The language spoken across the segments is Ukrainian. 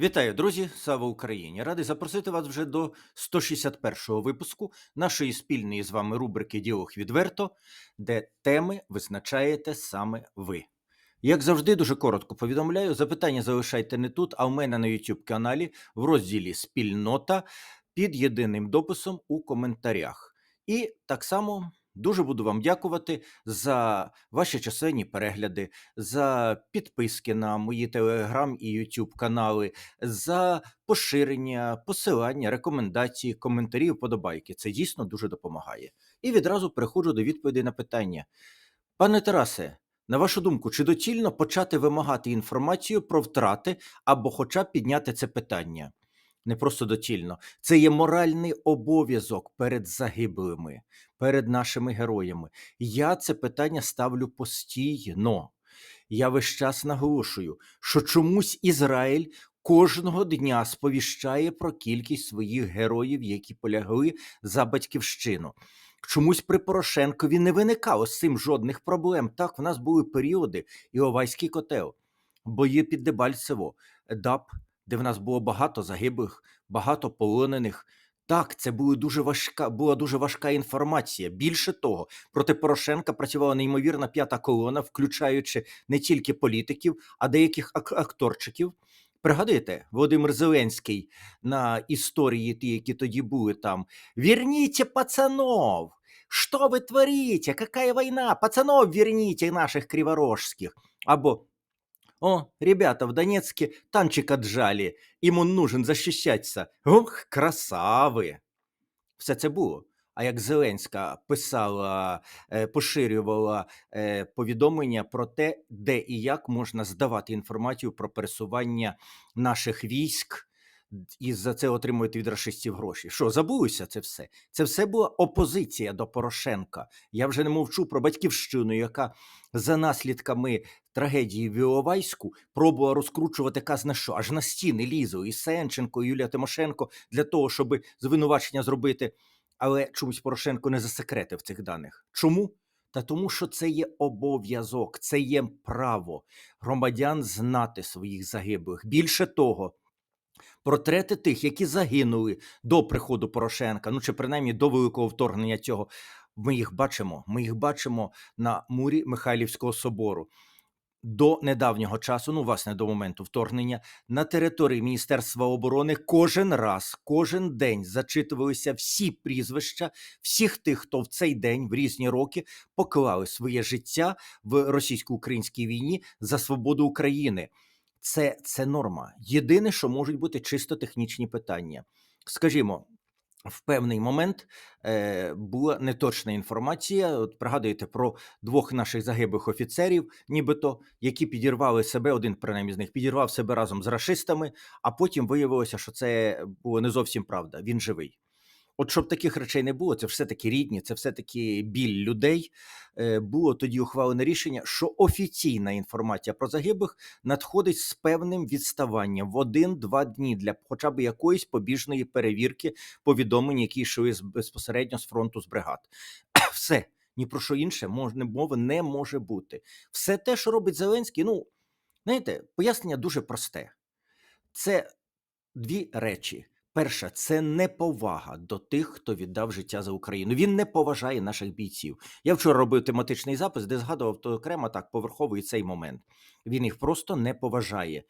Вітаю, друзі! Слава Україні! Радий запросити вас вже до 161-го випуску нашої спільної з вами рубрики Діалог відверто, де теми визначаєте саме ви. Як завжди, дуже коротко повідомляю, запитання залишайте не тут, а в мене на YouTube каналі в розділі Спільнота під єдиним дописом у коментарях. І так само дуже буду вам дякувати за ваші численні перегляди, за підписки на мої телеграм і YouTube канали, за поширення, посилання, рекомендації, коментарі, вподобайки. Це дійсно дуже допомагає. І відразу переходжу до відповідей на питання. Пане Тарасе, на вашу думку, чи доцільно почати вимагати інформацію про втрати або хоча б підняти це питання? Не просто доцільно, це є моральний обов'язок перед загиблими, перед нашими героями. Я це питання ставлю постійно. Я весь час наголошую, що чомусь Ізраїль кожного дня сповіщає про кількість своїх героїв, які полягли за батьківщину. Чомусь при Порошенкові не виникало з цим жодних проблем. Так, в нас були періоди Іловайський котел, бої під Дебальцево, ДАП, де в нас було багато загиблих, багато полонених. Так, це були дуже важка, була дуже важка інформація. Більше того, проти Порошенка працювала неймовірна п'ята колона, включаючи не тільки політиків, а деяких ак- акторчиків. Пригадуєте, Володимир Зеленський на історії, ті, які тоді були там. Верните пацанов! Что вы творите? Какая война? Пацанов верните наших криворожских. Або о, ребята, в Донецке танчик отжали, им нужен защищаться. Ох, красави! Все це було. А як Зеленська писала, е, поширювала е, повідомлення про те, де і як можна здавати інформацію про пересування наших військ, і за це отримують від рашистів гроші. Що, забулися це все? Це все була опозиція до Порошенка. Я вже не мовчу про батьківщину, яка за наслідками трагедії в Іловайську пробувала розкручувати казна що, аж на стіни лізли і Сенченко, і Юлія Тимошенко для того, щоб звинувачення зробити. Але чомусь Порошенко не засекретив цих даних. Чому? Та тому, що це є обов'язок, це є право громадян знати своїх загиблих. Більше того, портрети тих, які загинули до приходу Порошенка, ну чи принаймні до великого вторгнення цього. Ми їх бачимо. Ми їх бачимо на мурі Михайлівського собору. До недавнього часу, ну власне до моменту вторгнення, на території Міністерства оборони кожен раз, кожен день зачитувалися всі прізвища всіх тих, хто в цей день в різні роки поклали своє життя в російсько-українській війні за свободу України. Це, це норма. Єдине, що можуть бути чисто технічні питання. Скажімо, в певний момент е, була неточна інформація. От пригадуєте про двох наших загиблих офіцерів, нібито які підірвали себе. Один принаймні з них підірвав себе разом з рашистами, а потім виявилося, що це було не зовсім правда. Він живий. От щоб таких речей не було, це все таки рідні, це все таки біль людей. Е, було тоді ухвалене рішення, що офіційна інформація про загиблих надходить з певним відставанням в один-два дні для хоча б якоїсь побіжної перевірки повідомлень, які йшли безпосередньо з фронту з бригад. Все ні про що інше можна мови не може бути. Все те, що робить Зеленський, ну знаєте, пояснення дуже просте. Це дві речі. Перша це неповага до тих, хто віддав життя за Україну. Він не поважає наших бійців. Я вчора робив тематичний запис, де згадував то окремо так поверховий цей момент. Він їх просто не поважає.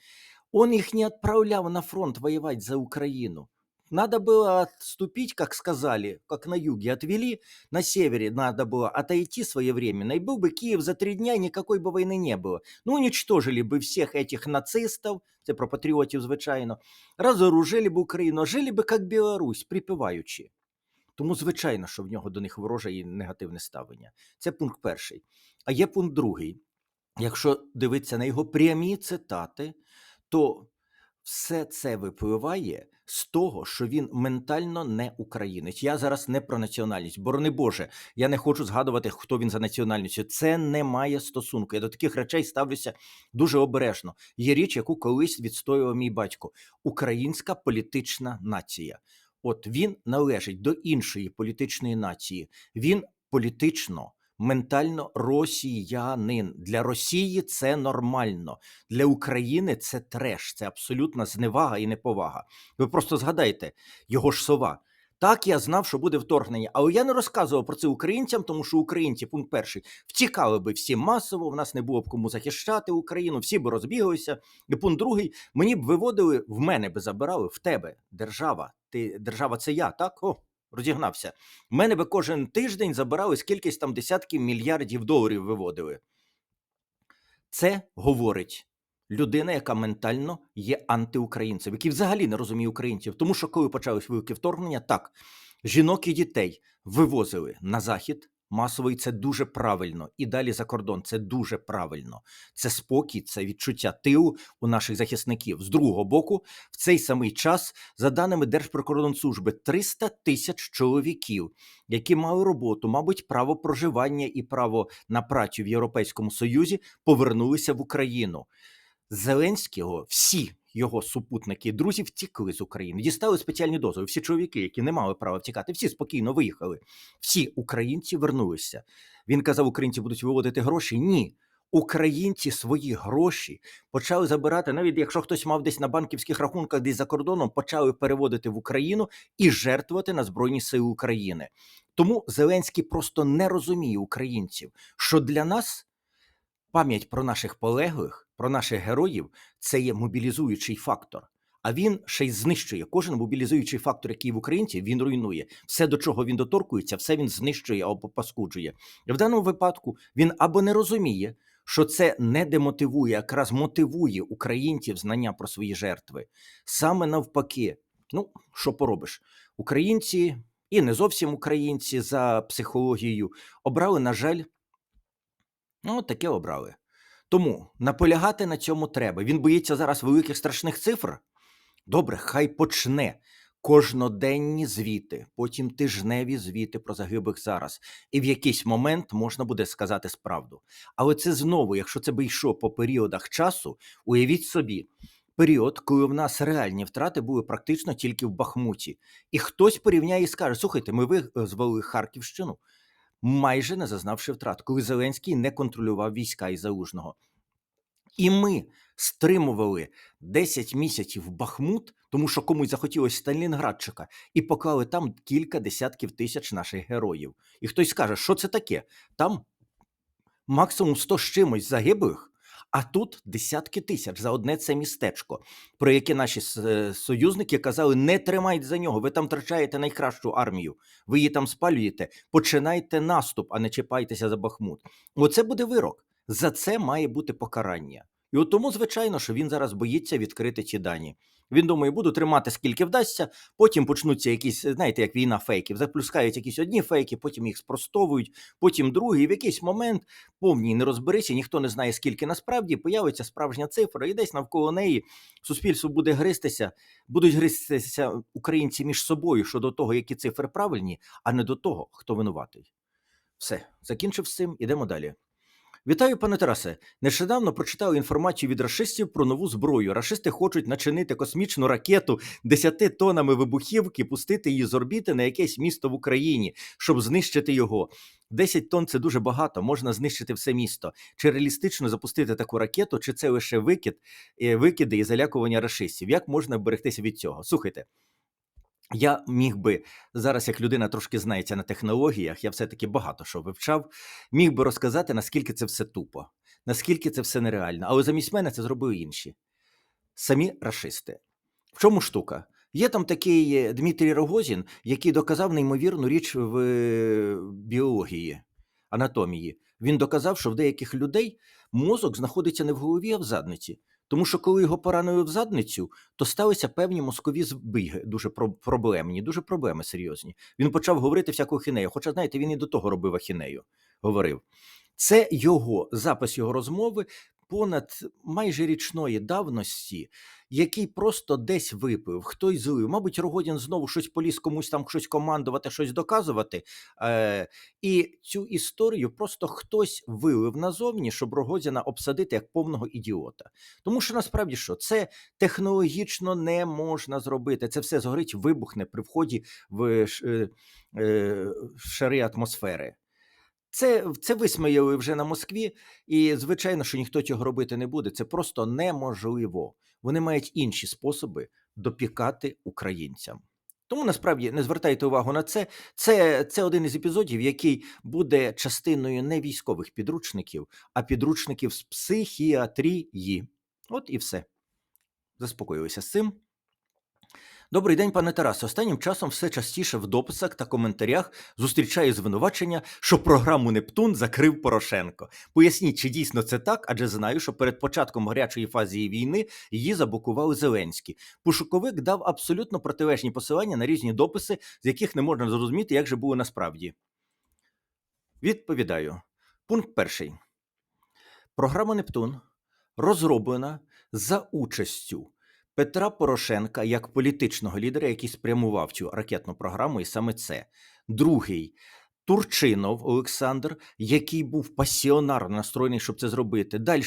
Он їх не відправляв на фронт воювати за Украину. Надо было отступить, как сказали, как на юге отвели, на севере надо было отойти своевременно, и был бы Киев за три дня, и никакой бы войны не было. Ну, уничтожили бы всех этих нацистов, це про патріотів, звичайно, разоружили б Україну, а жили би як Білорусь, припіваючи. Тому, звичайно, що в нього до них вороже і негативне ставлення. Це пункт перший. А є пункт другий. Якщо дивитися на його прямі цитати, то все це випливає з того, що він ментально не українець. Я зараз не про національність, борони Боже, я не хочу згадувати, хто він за національністю. Це не має стосунку. Я до таких речей ставлюся дуже обережно. Є річ, яку колись відстоював мій батько: українська політична нація. От він належить до іншої політичної нації. Він політично ментально росіянин. Для Росії це нормально. Для України це треш, це абсолютна зневага і неповага. Ви просто згадайте, його ж сова. Так, я знав, що буде вторгнення, але я не розказував про це українцям, тому що українці, пункт перший, втікали би всі масово, в нас не було б кому захищати Україну, всі б розбіглися. І пункт другий, мені б виводили, в мене би забирали, в тебе держава. Ти держава це я, так? О, розігнався. В мене би кожен тиждень забирали скількись там десятків мільярдів доларів виводили. Це говорить людина, яка ментально є антиукраїнцем, який взагалі не розуміє українців. Тому що коли почались великі вторгнення, так жінок і дітей вивозили на захід. Масово і це дуже правильно. І далі за кордон це дуже правильно. Це спокій, це відчуття тилу у наших захисників. З другого боку, в цей самий час, за даними Держприкордонслужби, 300 тисяч чоловіків, які мали роботу, мабуть, право проживання і право на працю в Європейському Союзі, повернулися в Україну. Зеленського всі його супутники, і друзі втікли з України, дістали спеціальні дозволи. Всі чоловіки, які не мали права втікати, всі спокійно виїхали. Всі українці вернулися. Він казав, українці будуть виводити гроші. Ні. Українці свої гроші почали забирати, навіть якщо хтось мав десь на банківських рахунках, десь за кордоном, почали переводити в Україну і жертвувати на Збройні Сили України. Тому Зеленський просто не розуміє українців, що для нас пам'ять про наших полеглих, про наших героїв це є мобілізуючий фактор. А він ще й знищує кожен мобілізуючий фактор, який в українці він руйнує. Все, до чого він доторкується, все він знищує або паскуджує. І в даному випадку він або не розуміє, що це не демотивує, а якраз мотивує українців знання про свої жертви. Саме навпаки, ну що поробиш, українці і не зовсім українці за психологією обрали, на жаль, ну таке обрали. Тому наполягати на цьому треба. Він боїться зараз великих страшних цифр. Добре, хай почне кожноденні звіти, потім тижневі звіти про загиблих зараз. І в якийсь момент можна буде сказати справду. Але це знову, якщо це би йшло по періодах часу, уявіть собі. Період, коли в нас реальні втрати були практично тільки в Бахмуті, і хтось порівняє і скаже: слухайте, ми визволили Харківщину, майже не зазнавши втрат, коли Зеленський не контролював війська із Залужного. І ми стримували 10 місяців Бахмут, тому що комусь захотілося Сталінградчика, і поклали там кілька десятків тисяч наших героїв. І хтось скаже, що це таке? Там максимум 100 з чимось загиблих. А тут десятки тисяч за одне це містечко, про яке наші союзники казали: не тримайте за нього, ви там втрачаєте найкращу армію, ви її там спалюєте. Починайте наступ, а не чіпайтеся за Бахмут. Оце буде вирок. За це має бути покарання. І от тому, звичайно, що він зараз боїться відкрити ці дані. Він думає, буду тримати скільки вдасться, потім почнуться якісь, знаєте, як війна фейків, запускають якісь одні фейки, потім їх спростовують, потім другі. І в якийсь момент повній не розберися, ніхто не знає, скільки насправді появиться справжня цифра, і десь навколо неї суспільство буде гристися, будуть гристися українці між собою щодо того, які цифри правильні, а не до того, хто винуватий. Все, закінчив з цим, ідемо далі. Вітаю, пане Тарасе. Нещодавно прочитав інформацію від рашистів про нову зброю. Рашисти хочуть начинити космічну ракету 10 тонами вибухівки, пустити її з орбіти на якесь місто в Україні, щоб знищити його. 10 тонн це дуже багато, можна знищити все місто. Чи реалістично запустити таку ракету, чи це лише викид, е, викиди і залякування рашистів? Як можна берегтися від цього? Слухайте. Я міг би зараз, як людина трошки знається на технологіях, я все-таки багато що вивчав, міг би розказати, наскільки це все тупо, наскільки це все нереально. Але замість мене це зробили інші. Самі рашисти. В чому штука? Є там такий е, Дмитрій Рогозін, який доказав неймовірну річ в е, біології, анатомії. Він доказав, що в деяких людей мозок знаходиться не в голові, а в задниці. Тому що коли його поранили в задницю, то сталися певні мозкові збіги, дуже про- проблемні, дуже проблеми серйозні. Він почав говорити всяку ахінею. Хоча, знаєте, він і до того робив ахінею. Говорив. Це його запис його розмови понад майже річної давності, який просто десь випив, хтось злив. Мабуть, Рогодін знову щось поліз комусь там щось командувати, щось доказувати. Е, і цю історію просто хтось вилив назовні, щоб Рогозіна обсадити як повного ідіота. Тому що насправді що це технологічно не можна зробити. Це все згорить, вибухне при вході в е, е, шари атмосфери. Це, це висміяли вже на Москві, і звичайно, що ніхто цього робити не буде. Це просто неможливо. Вони мають інші способи допікати українцям. Тому насправді не звертайте увагу на це. Це, це один із епізодів, який буде частиною не військових підручників, а підручників з психіатрії. От і все. Заспокоїлися з цим. Добрий день, пане Тарасе. Останнім часом все частіше в дописах та коментарях зустрічаю звинувачення, що програму Нептун закрив Порошенко. Поясніть, чи дійсно це так, адже знаю, що перед початком гарячої фази війни її заблокували Зеленський. Пошуковик дав абсолютно протилежні посилання на різні дописи, з яких не можна зрозуміти, як же було насправді. Відповідаю. Пункт перший. Програма Нептун розроблена за участю Петра Порошенка як політичного лідера, який спрямував цю ракетну програму, і саме це. Другий Турчинов Олександр, який був пасіонарно настроєний, щоб це зробити. Далі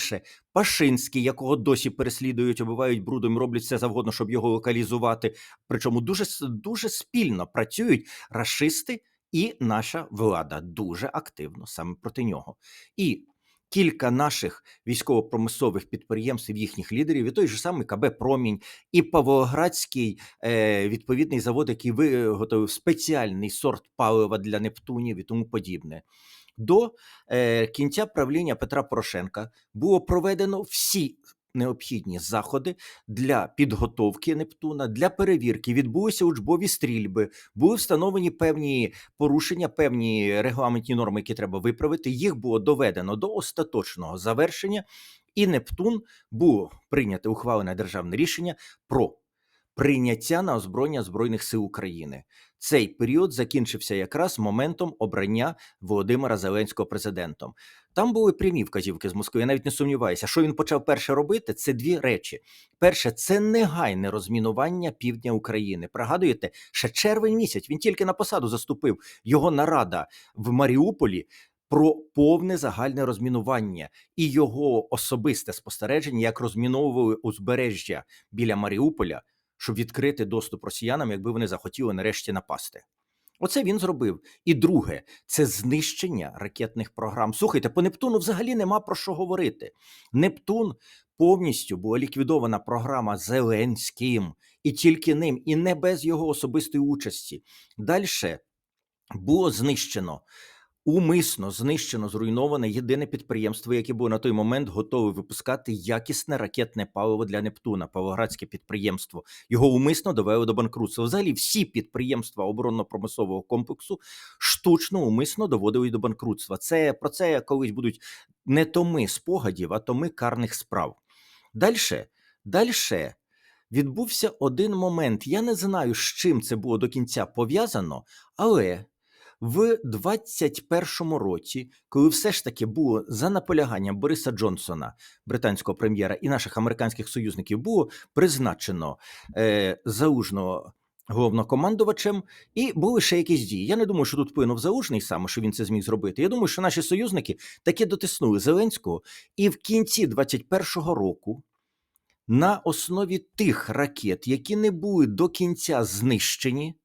Пашинський, якого досі переслідують, обивають брудом, роблять все завгодно, щоб його локалізувати. Причому дуже дуже спільно працюють рашисти і наша влада дуже активно саме проти нього. І кілька наших військово-промислових підприємств, їхніх лідерів, і той же самий КБ Промінь, і Павлоградський е, відповідний завод, який виготовив спеціальний сорт палива для Нептунів і тому подібне. До е, кінця правління Петра Порошенка було проведено всі необхідні заходи для підготовки Нептуна, для перевірки. Відбулися учбові стрільби, були встановлені певні порушення, певні регламентні норми, які треба виправити. Їх було доведено до остаточного завершення, і Нептун було прийнято ухвалене державне рішення про прийняття на озброєння Збройних сил України. Цей період закінчився якраз моментом обрання Володимира Зеленського президентом. Там були прямі вказівки з Москви. Я навіть не сумніваюся, що він почав перше робити. Це дві речі: перше, це негайне розмінування півдня України. Пригадуєте, ще червень місяць він тільки на посаду заступив його нарада в Маріуполі. Про повне загальне розмінування і його особисте спостереження, як розміновували узбережжя біля Маріуполя, щоб відкрити доступ росіянам, якби вони захотіли нарешті напасти. Оце він зробив. І друге, це знищення ракетних програм. Слухайте, по Нептуну взагалі нема про що говорити. Нептун повністю була ліквідована програма Зеленським і тільки ним, і не без його особистої участі. Далі було знищено. Умисно знищено, зруйноване єдине підприємство, яке було на той момент готове випускати якісне ракетне паливо для Нептуна, Павлоградське підприємство. Його умисно довели до банкрутства. Взагалі, всі підприємства оборонно-промислового комплексу штучно умисно доводили до банкрутства. Це про це колись будуть не томи спогадів, а томи карних справ. Далі, далі відбувся один момент. Я не знаю, з чим це було до кінця пов'язано, але в 21-му році, коли все ж таки було за наполяганням Бориса Джонсона, британського прем'єра, і наших американських союзників, було призначено е, заужного головнокомандувачем, і були ще якісь дії. Я не думаю, що тут вплинув залужний саме, що він це зміг зробити. Я думаю, що наші союзники таки дотиснули Зеленського, і в кінці 21-го року. На основі тих ракет, які не були до кінця знищені,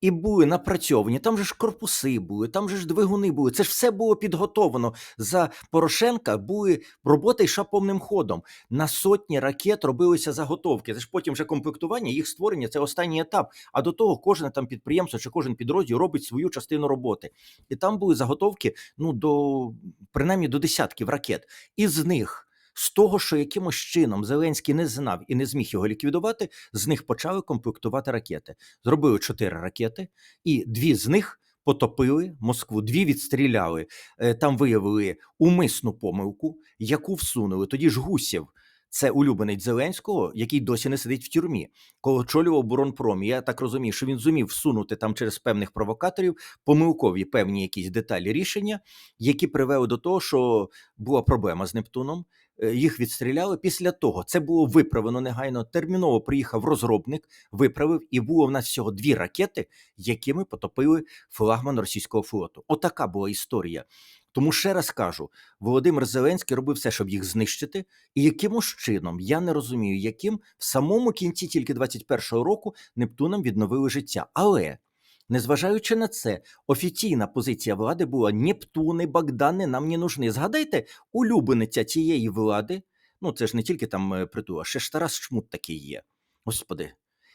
і були напрацьовані. Там же ж корпуси були, там же ж двигуни були. Це ж все було підготовлено за Порошенка. Були роботи йшла повним ходом. На сотні ракет робилися заготовки. Це ж потім вже комплектування, їх створення це останній етап. А до того кожне там підприємство чи кожен підрозділ робить свою частину роботи. І там були заготовки ну до принаймні до десятків ракет. Із них з того, що якимось чином Зеленський не знав і не зміг його ліквідувати, з них почали комплектувати ракети. Зробили чотири ракети, і дві з них потопили Москву, дві відстріляли. Е, там виявили умисну помилку, яку всунули. Тоді ж Гусєв. Це улюбленець Зеленського, який досі не сидить в тюрмі, коли очолював оборонпром. Я так розумію, що він зумів всунути там через певних провокаторів помилкові певні якісь деталі рішення, які привели до того, що була проблема з Нептуном. Е, їх відстріляли. Після того це було виправлено негайно. Терміново приїхав розробник, виправив, і було в нас всього дві ракети, якими потопили флагман російського флоту. Отака була історія. Тому ще раз кажу: Володимир Зеленський робив все, щоб їх знищити, і якимось чином я не розумію, яким в самому кінці тільки 21-го року Нептунам відновили життя. Але Незважаючи на це, офіційна позиція влади була Нептуни, Богдани нам не нужны. Згадайте, улюблениця цієї влади, ну це ж не тільки там е, притула, ще ж Тарас Чмут такий є. Господи.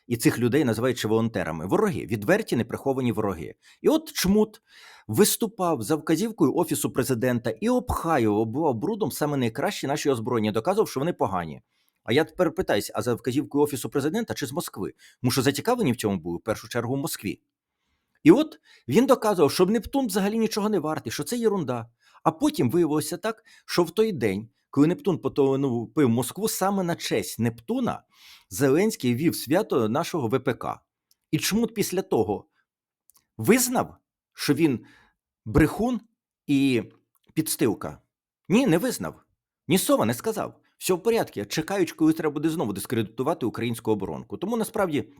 І цих людей називають ще волонтерами. Вороги, відверті, неприховані вороги. І от Чмут виступав за вказівкою Офісу президента і обхаював, оббивав брудом саме найкращі наші озброєння, доказував, що вони погані. А я тепер питаюся, а за вказівкою Офісу президента чи з Москви? Тому що зацікавлені в цьому були в першу чергу в Москві. І от він доказував, що Нептун взагалі нічого не вартий, що це єрунда. А потім виявилося так, що в той день, коли Нептун потопив Москву, саме на честь Нептуна Зеленський вів свято нашого ВПК. І Чмут після того визнав, що він брехун і підстилка. Ні, не визнав. Ні слова не сказав. Все в порядку, чекають, коли треба буде знову дискредитувати українську оборонку. Тому насправді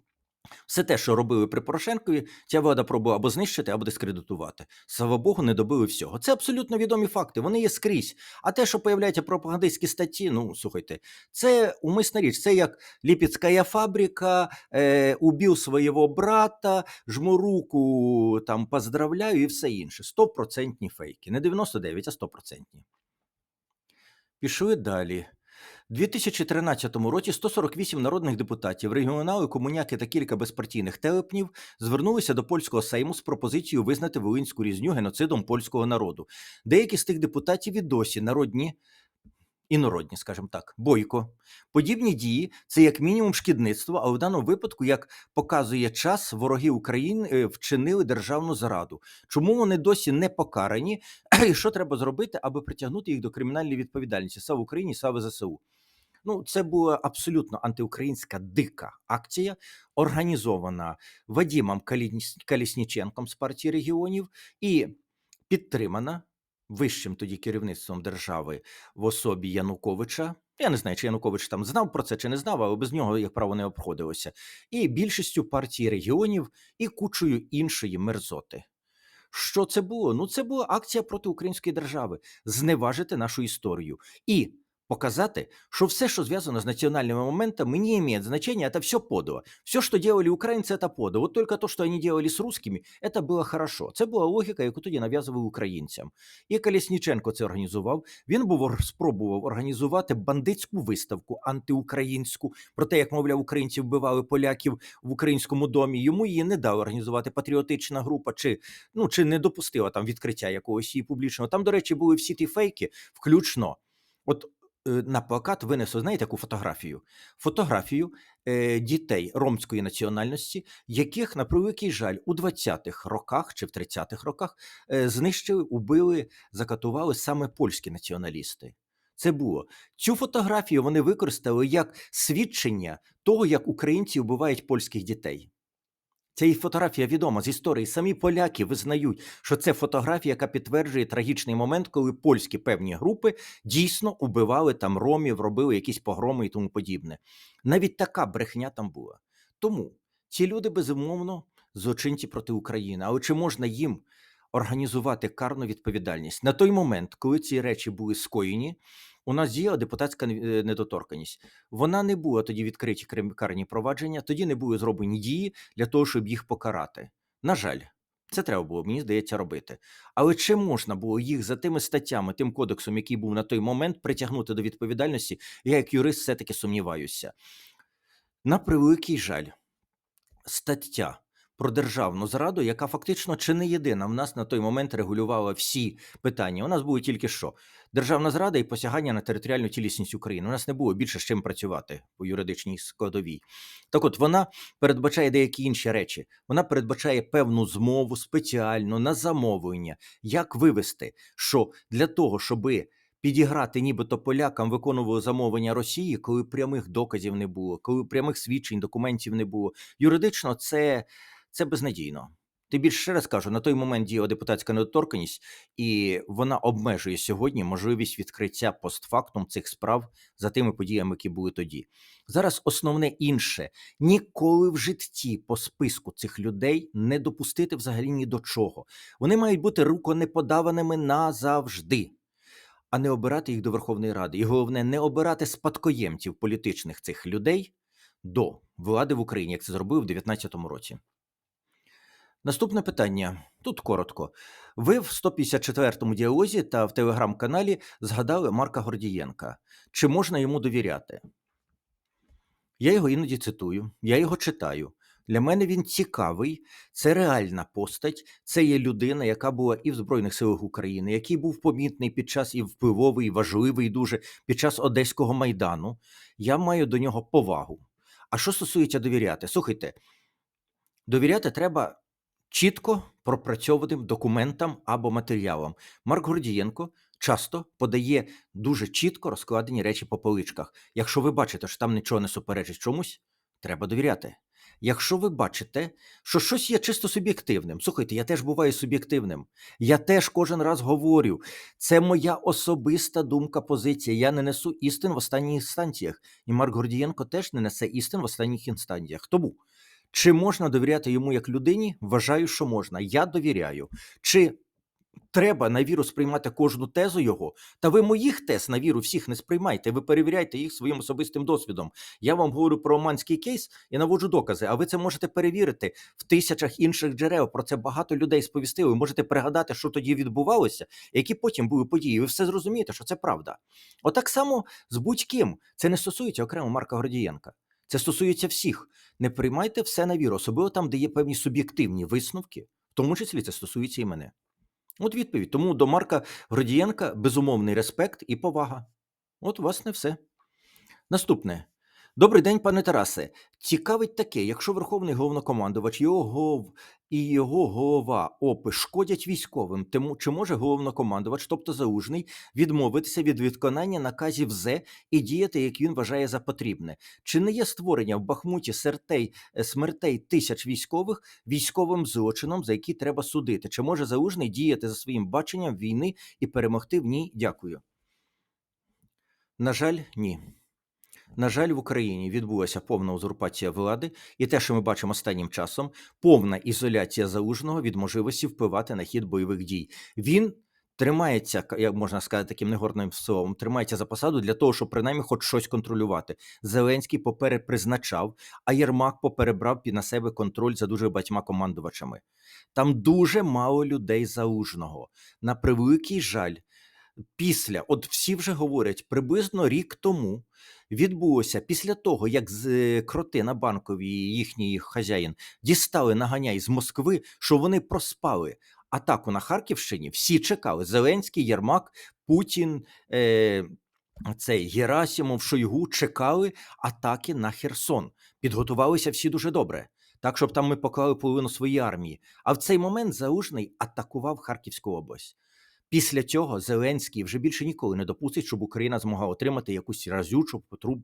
все те, що робили при Порошенкові, ця влада пробує або знищити, або дискредитувати. Слава Богу, не добили всього. Це абсолютно відомі факти. Вони є скрізь. А те, що появляються пропагандистські статті, ну слухайте, це умисна річ. Це як Ліпецька фабрика, е, убив свого брата, жму руку, там поздравляю і все інше. Стопроцентні фейки. Не 99, а стопроцентні. Пішли далі. У 2013 році 148 народних депутатів, регіонали, комуняки та кілька безпартійних телепнів звернулися до польського сейму з пропозицією визнати Волинську різню геноцидом польського народу. Деякі з тих депутатів і досі народні. Інородні, скажімо так, бойко. Подібні дії це як мінімум шкідництво, але в даному випадку, як показує час, вороги України е, вчинили державну зраду. Чому вони досі не покарані? І що треба зробити, аби притягнути їх до кримінальної відповідальності? Слава Україні, слава ЗСУ. Ну, це була абсолютно антиукраїнська дика акція, організована Вадімом Калісніченком з партії регіонів і підтримана вищим тоді керівництвом держави в особі Януковича. Я не знаю, чи Янукович там знав про це чи не знав, але без нього, як право, не обходилося. І більшістю партії регіонів і кучою іншої мерзоти. Що це було? Ну, це була акція проти української держави, зневажити нашу історію і показати, что все, что связано с национальными моментами, не имеет значения, это все подло. Все, что делали украинцы, это подло. Вот только то, что они делали с русскими, это было хорошо. Це була логіка, яку тоді нав'язували українцям. І Колєсніченко це організував. Він був ор- спробував організувати бандитську виставку антиукраїнську про те, як мовляв, українці вбивали поляків в українському домі. Йому її не дали організувати патріотична група, чи ну чи не допустила там відкриття якогось її публічного. Там, до речі, були всі ті фейки, включно. От е, на плакат винесли, знаєте, яку фотографію? Фотографію е, дітей ромської національності, яких, на превеликий жаль, у 20-х роках чи в 30-х роках е, знищили, убили, закатували саме польські націоналісти. Це було цю фотографію. Вони використали як свідчення того, як українці вбивають польських дітей. Ця і фотографія відома з історії. Самі поляки визнають, що це фотографія, яка підтверджує трагічний момент, коли польські певні групи дійсно убивали там ромів, робили якісь погроми і тому подібне. Навіть така брехня там була. Тому ці люди безумовно злочинці проти України. Але чи можна їм організувати карну відповідальність на той момент, коли ці речі були скоєні? У нас діяла депутатська е, недоторканність. Вона не була тоді відкриті карні провадження, тоді не були зроблені дії для того, щоб їх покарати. На жаль, це треба було, мені здається, робити. Але чи можна було їх за тими статтями, тим кодексом, який був на той момент, притягнути до відповідальності? Я як юрист все-таки сумніваюся. На превеликий жаль, стаття про державну зраду, яка фактично чи не єдина в нас на той момент регулювала всі питання. У нас було тільки що державна зрада і посягання на територіальну цілісність України. У нас не було більше з чим працювати по юридичній складовій. Так от вона передбачає деякі інші речі. Вона передбачає певну змову спеціально на замовлення, як вивести, що для того, щоби підіграти нібито полякам виконували замовлення Росії, коли прямих доказів не було, коли прямих свідчень, документів не було. Юридично це, це безнадійно. Ти більше ще раз кажу, на той момент діяла депутатська недоторканність, і вона обмежує сьогодні можливість відкриття постфактум цих справ за тими подіями, які були тоді. Зараз основне інше ніколи в житті по списку цих людей не допустити взагалі ні до чого. Вони мають бути руконеподаваними назавжди а не обирати їх до Верховної Ради. І головне, не обирати спадкоємців політичних цих людей до влади в Україні, як це зробив у 2019 році. Наступне питання. Тут коротко. Ви в 154-му діалозі та в телеграм-каналі згадали Марка Гордієнка. Чи можна йому довіряти? Я його іноді цитую, я його читаю. Для мене він цікавий, це реальна постать, це є людина, яка була і в Збройних силах України, який був помітний під час і впливовий, і важливий дуже під час Одеського майдану. Я маю до нього повагу. А що стосується довіряти? Слухайте, довіряти треба чітко пропрацьованим документам або матеріалам. Марк Гордієнко часто подає дуже чітко розкладені речі по поличках. Якщо ви бачите, що там нічого не суперечить чомусь, треба довіряти. Якщо ви бачите, що щось є чисто суб'єктивним, слухайте, я теж буваю суб'єктивним. Я теж кожен раз говорю, це моя особиста думка, позиція. Я не несу істин в останніх інстанціях. І Марк Гордієнко теж не несе істин в останніх інстанціях. Тому чи можна довіряти йому як людині? Вважаю, що можна. Я довіряю. Чи треба на віру сприймати кожну тезу його? Та ви моїх тез на віру всіх не сприймайте. Ви перевіряйте їх своїм особистим досвідом. Я вам говорю про оманський кейс і наводжу докази. А ви це можете перевірити в тисячах інших джерел. Про це багато людей сповістили. Ви можете пригадати, що тоді відбувалося, які потім були події. Ви все зрозумієте, що це правда. Отак само з будь-ким. Це не стосується окремо Марка Гордієнка. Це стосується всіх. Не приймайте все на віру, особливо там, де є певні суб'єктивні висновки, в тому числі це стосується і мене. От відповідь. Тому до Марка Гродієнка безумовний респект і повага. От, власне, все. Наступне. Добрий день, пане Тарасе. Цікавить таке, якщо Верховний головнокомандувач його і його голова ОПИ шкодять військовим, тому чи може головнокомандувач, тобто заужний, відмовитися від виконання наказів ЗЕ і діяти, як він вважає за потрібне? Чи не є створення в Бахмуті сертей, е, смертей тисяч військових військовим злочином, за який треба судити? Чи може заужний діяти за своїм баченням війни і перемогти в ній? Дякую. На жаль, ні. На жаль, в Україні відбулася повна узурпація влади, і те, що ми бачимо останнім часом, повна ізоляція залужного від можливості впливати на хід бойових дій. Він тримається, як можна сказати, таким негорним словом, тримається за посаду для того, щоб принаймні хоч щось контролювати. Зеленський поперепризначав, а Єрмак поперебрав під на себе контроль за дуже багатьма командувачами. Там дуже мало людей залужного. На превеликий жаль, після, от всі вже говорять, приблизно рік тому відбулося після того, як з е, кроти на банковій їхній хазяїн дістали наганяй з Москви, що вони проспали атаку на Харківщині. Всі чекали: Зеленський, Єрмак, Путін. Е- цей Герасимов, Шойгу чекали атаки на Херсон. Підготувалися всі дуже добре. Так, щоб там ми поклали половину своєї армії. А в цей момент Залужний атакував Харківську область. Після цього Зеленський вже більше ніколи не допустить, щоб Україна змогла отримати якусь разючу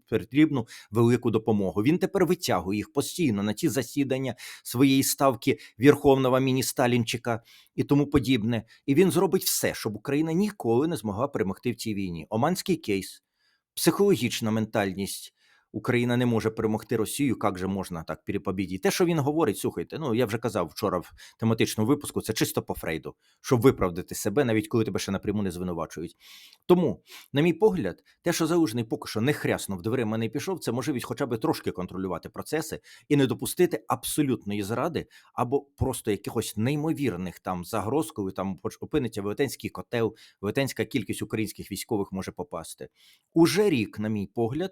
потрібну велику допомогу. Він тепер витягує їх постійно на ті засідання своєї ставки Верховного міні Сталінчика і тому подібне. І він зробить все, щоб Україна ніколи не змогла перемогти в цій війні. Оманський кейс, психологічна ментальність. Україна не може перемогти Росію, як же можна так перепобіді? Те, що він говорить, слухайте, ну я вже казав вчора в тематичному випуску, це чисто по Фрейду, щоб виправдати себе, навіть коли тебе ще напряму не звинувачують. Тому, на мій погляд, те, що залужний поки що не хряснув дверима не пішов, це можливість хоча б трошки контролювати процеси і не допустити абсолютної зради або просто якихось неймовірних там загроз, коли там опиниться велетенський котел, велетенська кількість українських військових може попасти. Уже рік, на мій погляд,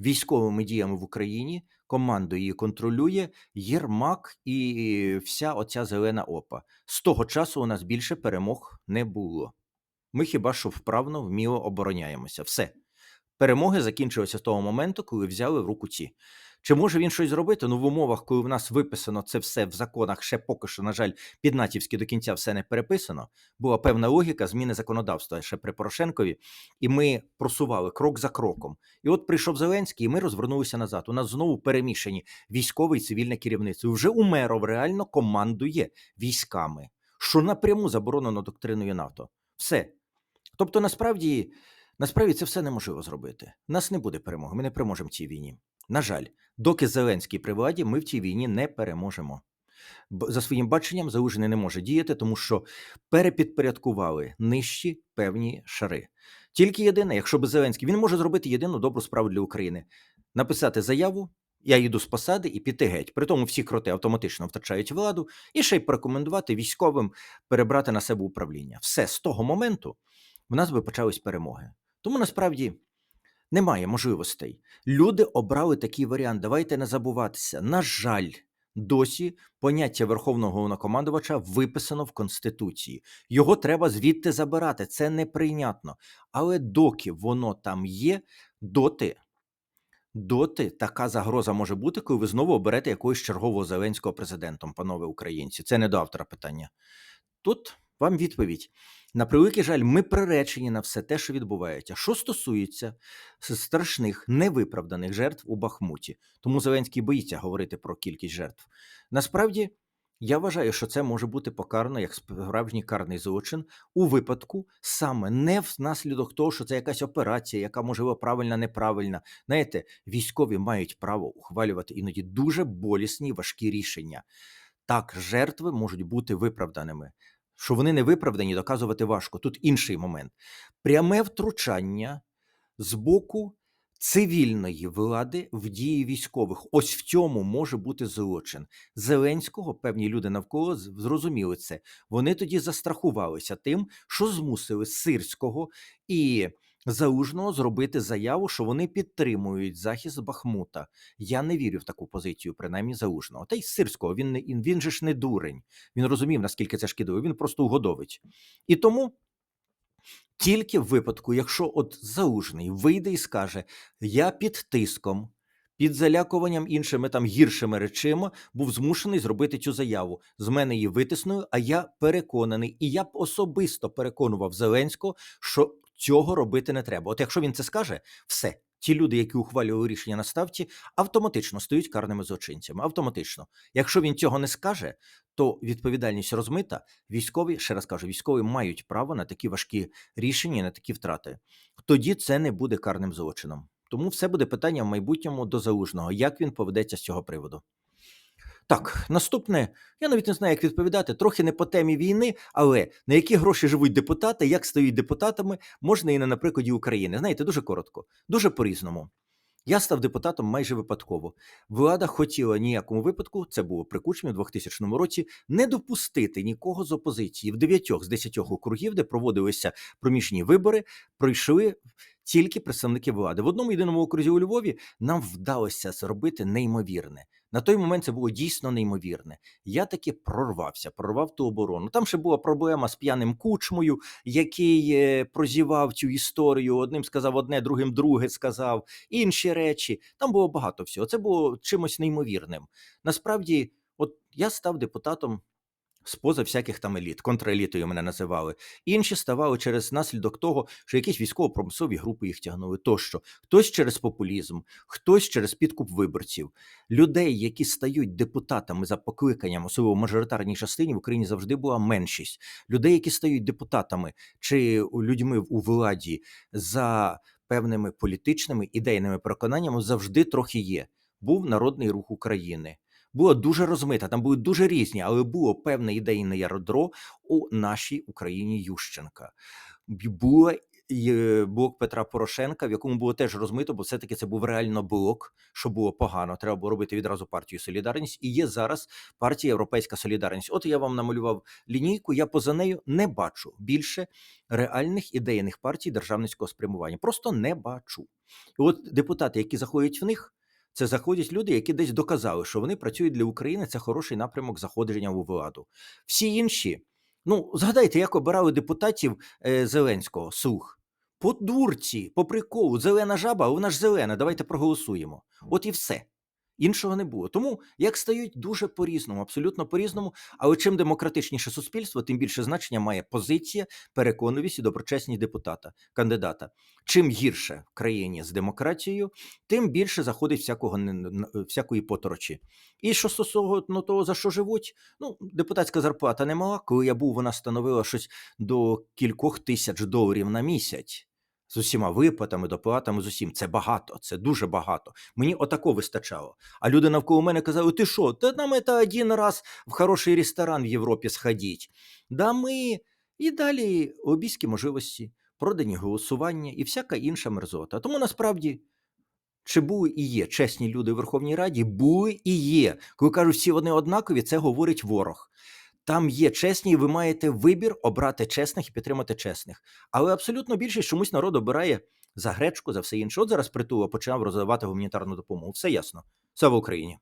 військовими діями в Україні команду її контролює Єрмак і вся оця зелена опа. З того часу у нас більше перемог не було. Ми хіба що вправно вміло обороняємося. Все. Перемоги закінчилися з того моменту, коли взяли в руку ці. Чи може він щось зробити? Ну, в умовах, коли в нас виписано це все в законах, ще поки що, на жаль, під натівськи до кінця все не переписано. Була певна логіка зміни законодавства ще при Порошенкові, і ми просували крок за кроком. І от прийшов Зеленський, і ми розвернулися назад. У нас знову перемішані військове і цивільне керівництво. Вже Умеров реально командує військами, що напряму заборонено доктриною НАТО. Все. Тобто, насправді, насправді це все неможливо зробити. Нас не буде перемоги. Ми не переможемо цій війні. На жаль, доки Зеленський при владі, ми в цій війні не переможемо. За своїм баченням Залужний не може діяти, тому що перепідпорядкували нижчі певні шари. Тільки єдине, якщо би Зеленський він може зробити єдину добру справу для України: написати заяву Я йду з посади і піти геть. При тому всі кроти автоматично втрачають владу, і ще й порекомендувати військовим перебрати на себе управління. Все з того моменту в нас би почались перемоги. Тому насправді немає можливостей. Люди обрали такий варіант. Давайте не забуватися. На жаль, досі поняття верховного головнокомандувача виписано в Конституції. Його треба звідти забирати. Це неприйнятно. Але доки воно там є, доти. Доти така загроза може бути, коли ви знову оберете якогось чергового Зеленського президентом, панове українці. Це не до автора питання. Тут вам відповідь. На превеликий жаль, ми приречені на все те, що відбувається. Що стосується страшних невиправданих жертв у Бахмуті, тому Зеленський боїться говорити про кількість жертв. Насправді, я вважаю, що це може бути покарано як справжній карний злочин у випадку саме не внаслідок того, що це якась операція, яка можливо правильна, неправильна. Знаєте, військові мають право ухвалювати іноді дуже болісні важкі рішення. Так, жертви можуть бути виправданими. Що вони не виправдані, доказувати важко. Тут інший момент: пряме втручання з боку цивільної влади в дії військових. Ось в цьому може бути злочин. Зеленського певні люди навколо зрозуміли це. Вони тоді застрахувалися тим, що змусили Сирського і Залужного зробити заяву, що вони підтримують захист Бахмута. Я не вірю в таку позицію, принаймні залужного. Та й Сирського він не він, же ж не дурень. Він розумів, наскільки це шкідливо. Він просто угодовить. І тому тільки в випадку, якщо от залужний вийде і скаже: Я під тиском, під залякуванням іншими там гіршими речима, був змушений зробити цю заяву. З мене її витисною, а я переконаний, і я б особисто переконував Зеленського, що цього робити не треба. От якщо він це скаже, все. Ті люди, які ухвалювали рішення на ставці, автоматично стають карними злочинцями. Автоматично. Якщо він цього не скаже, то відповідальність розмита. Військові, ще раз кажу, військові мають право на такі важкі рішення, на такі втрати. Тоді це не буде карним злочином. Тому все буде питання в майбутньому до залужного, як він поведеться з цього приводу. Так, наступне, я навіть не знаю, як відповідати. Трохи не по темі війни, але на які гроші живуть депутати, як стають депутатами, можна і не на прикладі України. Знаєте, дуже коротко, дуже по-різному. Я став депутатом майже випадково. Влада хотіла ніякому випадку, це було при Кучмі в 2000 році, не допустити нікого з опозиції. В дев'ятьох з десятьох округів, де проводилися проміжні вибори, пройшли тільки представники влади. В одному єдиному окрузі у Львові нам вдалося зробити неймовірне. На той момент це було дійсно неймовірне. Я таки прорвався, прорвав ту оборону. Там ще була проблема з п'яним кучмою, який е, прозівав цю історію. Одним сказав одне, другим друге сказав, інші речі. Там було багато всього. Це було чимось неймовірним. Насправді, от я став депутатом. Споза всяких там еліт, контрелітою мене називали. Інші ставали через наслідок того, що якісь військово-промислові групи їх тягнули тощо. Хтось через популізм, хтось через підкуп виборців. Людей, які стають депутатами за покликанням, особливо в мажоритарній частині в Україні завжди була меншість. Людей, які стають депутатами чи людьми у владі за певними політичними ідейними переконаннями, завжди трохи є. Був народний рух України. Була дуже розмита, там були дуже різні, але було певне ідейне ядро у нашій Україні Ющенка. Б- Було і, е, блок Петра Порошенка, в якому було теж розмито, бо все-таки це був реально блок, що було погано. Треба було робити відразу партію Солідарність. І є зараз партія Європейська Солідарність. От я вам намалював лінійку. Я поза нею не бачу більше реальних ідейних партій державницького спрямування. Просто не бачу. І от депутати, які заходять в них. Це заходять люди, які десь доказали, що вони працюють для України. Це хороший напрямок заходження у владу. Всі інші, ну згадайте, як обирали депутатів е, Зеленського слух. По дурці, по приколу, зелена жаба, вона ж зелена. Давайте проголосуємо. От і все. Іншого не було. Тому як стають дуже по-різному, абсолютно по-різному. Але чим демократичніше суспільство, тим більше значення має позиція, переконливість і доброчесність депутата, кандидата. Чим гірше в країні з демократією, тим більше заходить всякого всякої поторочі. І що стосовно того, за що живуть, ну депутатська зарплата не мала. Коли я був, вона становила щось до кількох тисяч доларів на місяць. З усіма виплатами, доплатами, з усім. Це багато, це дуже багато. Мені отако вистачало. А люди навколо мене казали: ти що, та нам это один раз в хороший ресторан в Європі сходіть. Да ми і далі обійські можливості, продані голосування і всяка інша мерзота. Тому насправді Чи були і є чесні люди в Верховній Раді? Були і є. Коли кажуть, всі вони однакові, це говорить ворог. Там є чесні, і ви маєте вибір обрати чесних і підтримати чесних. Але абсолютно більшість чомусь народ обирає за гречку, за все інше. От зараз притула почав роздавати гуманітарну допомогу. Все ясно. Слава Україні!